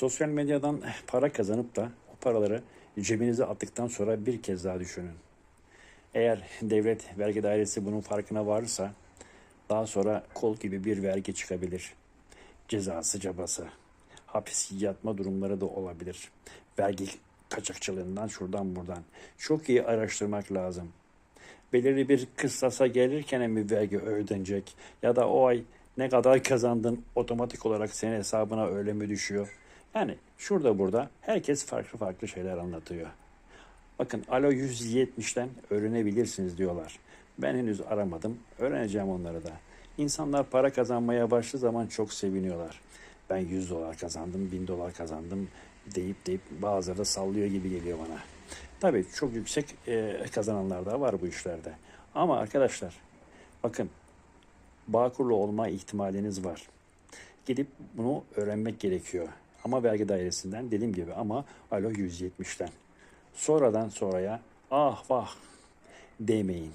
Sosyal medyadan para kazanıp da o paraları cebinize attıktan sonra bir kez daha düşünün. Eğer devlet vergi dairesi bunun farkına varırsa daha sonra kol gibi bir vergi çıkabilir. Cezası cabası. Hapis yatma durumları da olabilir. Vergi kaçakçılığından şuradan buradan. Çok iyi araştırmak lazım. Belirli bir kıstasa gelirken mi vergi ödenecek? Ya da o ay ne kadar kazandın otomatik olarak senin hesabına öyle mi düşüyor? Yani şurada burada herkes farklı farklı şeyler anlatıyor. Bakın Alo 170'ten öğrenebilirsiniz diyorlar. Ben henüz aramadım. Öğreneceğim onları da. İnsanlar para kazanmaya başladığı zaman çok seviniyorlar. Ben 100 dolar kazandım, 1000 dolar kazandım deyip deyip bazıları da sallıyor gibi geliyor bana. Tabii çok yüksek e, kazananlar da var bu işlerde. Ama arkadaşlar bakın Bağkurlu olma ihtimaliniz var. Gidip bunu öğrenmek gerekiyor. Ama vergi dairesinden dediğim gibi ama alo 170'ten. Sonradan sonraya ah vah demeyin.